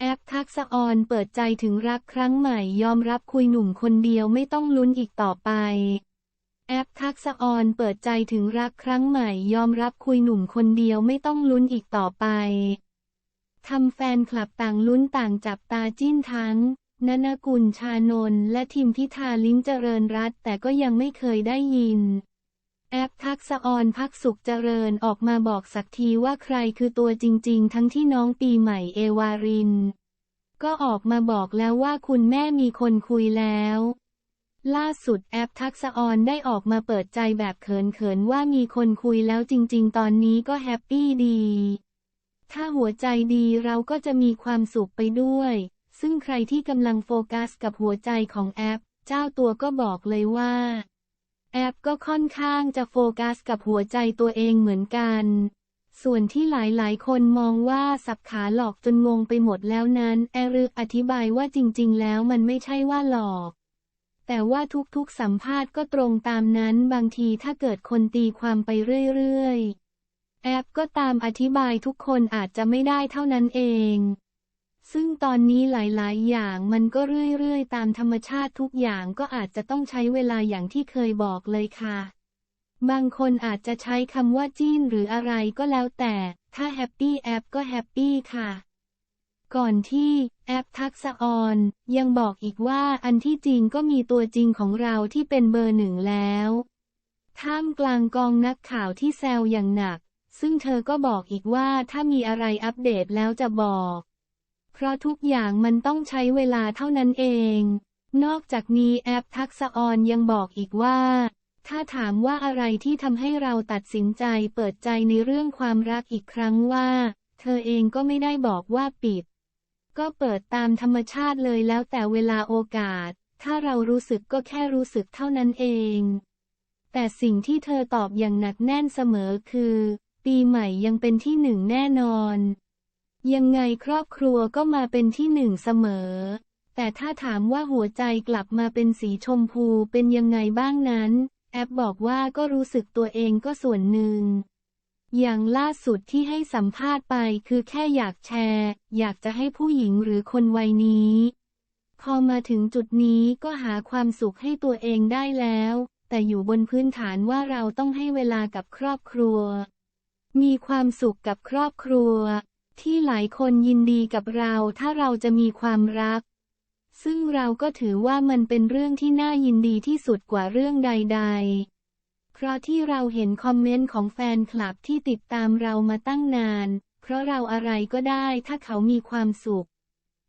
แอปทักษะออนเปิดใจถึงรักครั้งใหม่ยอมรับคุยหนุ่มคนเดียวไม่ต้องลุ้นอีกต่อไป แอปทักษะออนเปิดใจถึงรักครั้งใหม่ยอมรับคุยหนุ่มคนเดียวไม่ต้องลุ้นอีกต่อไปทำแฟนคลับต่างลุ้นต่างจับตาจิ้นทั้งนนกุลชานนและทิมพิธาลิ้มเจริญรัตแต่ก็ยังไม่เคยได้ยิน แอปทักษะออนพักสุขเจริญออกมาบอกสักทีว่าใครคือตัวจริง ๆ ทั้งที่น้องปีใหม่เอวาริน ก็ออกมาบอกแล้วว่าคุณแม่มีคนคุยแล้ว ล่าสุดแอปทักษะออนได้ออกมาเปิดใจแบบเขิน ๆ ว่ามีคนคุยแล้วจริง ๆ ตอนนี้ก็แฮปปี้ดี ถ้าหัวใจดีเราก็จะมีความสุขไปด้วย ซึ่งใครที่กำลังโฟกัสกับหัวใจของแอป เจ้าตัวก็บอกเลยว่า แอปก็ค่อนข้างจะโฟกัสกับหัวใจตัวเองเหมือนกัน ส่วนที่หลายๆ คนมองว่าสับขาหลอกจนงงไปหมดแล้วนั้น แอรึกอธิบายว่าจริง ๆ แล้วมันไม่ใช่ว่าหลอก แต่ว่าทุกๆ สัมภาษณ์ก็ตรงตามนั้นบางทีถ้าเกิดคนตีความไปเรื่อย ๆ แอปก็ตามอธิบายทุกคนอาจจะไม่ได้เท่านั้นเอง ซึ่งตอนนี้หลายๆ อย่างมันก็เรื่อยๆ ตามธรรมชาติทุกอย่างก็อาจจะต้องใช้เวลาอย่างที่เคยบอกเลยค่ะ บางคนอาจจะใช้คำว่าจิ้นหรืออะไรก็แล้วแต่ ถ้าแฮปปี้แอปก็แฮปปี้ค่ะ ก่อนที่แอปทักษออนยังบอกอีกว่าอันที่จริงก็มีตัวจริงของเราที่เป็นเบอร์หนึ่งแล้ว ท่ามกลางกองนักข่าวที่แซวอย่างหนัก ซึ่งเธอก็บอกอีกว่าถ้ามีอะไรอัปเดตแล้วจะบอก เพราะทุกอย่างมันต้องใช้เวลาเท่านั้นเอง นอกจากนี้แอปทักษออนยังบอกอีกว่า ถ้าถามว่าอะไรที่ทำให้เราตัดสินใจเปิดใจในเรื่องความรักอีกครั้งว่า เธอเองก็ไม่ได้บอกว่าปิด ก็เปิดตามธรรมชาติเลยแล้วแต่เวลาโอกาส ถ้าเรารู้สึกก็แค่รู้สึกเท่านั้นเอง แต่สิ่งที่เธอตอบอย่างหนักแน่นเสมอคือ ปีใหม่ยังเป็นที่หนึ่งแน่นอน ยังไงครอบครัวก็มาเป็นที่หนึ่งเสมอ แต่ถ้าถามว่าหัวใจกลับมาเป็นสีชมพูเป็นยังไงบ้างนั้น แอปบอกว่าก็รู้สึกตัวเองก็ส่วนหนึ่ง อย่างล่าสุดที่ให้สัมภาษณ์ไปคือแค่อยากแชร์ อยากจะให้ผู้หญิงหรือคนวัยนี้ พอมาถึงจุดนี้ก็หาความสุขให้ตัวเองได้แล้ว แต่อยู่บนพื้นฐานว่าเราต้องให้เวลากับครอบครัว มีความสุขกับครอบครัว ที่หลายคนยินดีกับเราถ้าเราจะมีความรัก ซึ่งเราก็ถือว่ามันเป็นเรื่องที่น่ายินดีที่สุดกว่าเรื่องใด ๆ เพราะที่เราเห็นคอมเมนต์ของแฟนคลับที่ติดตามเรามาตั้งนาน เพราะเราอะไรก็ได้ถ้าเขามีความสุข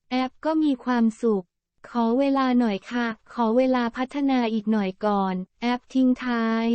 แอปก็มีความสุข ขอเวลาหน่อยค่ะ ขอเวลาพัฒนาอีกหน่อยก่อน แอปทิ้งท้าย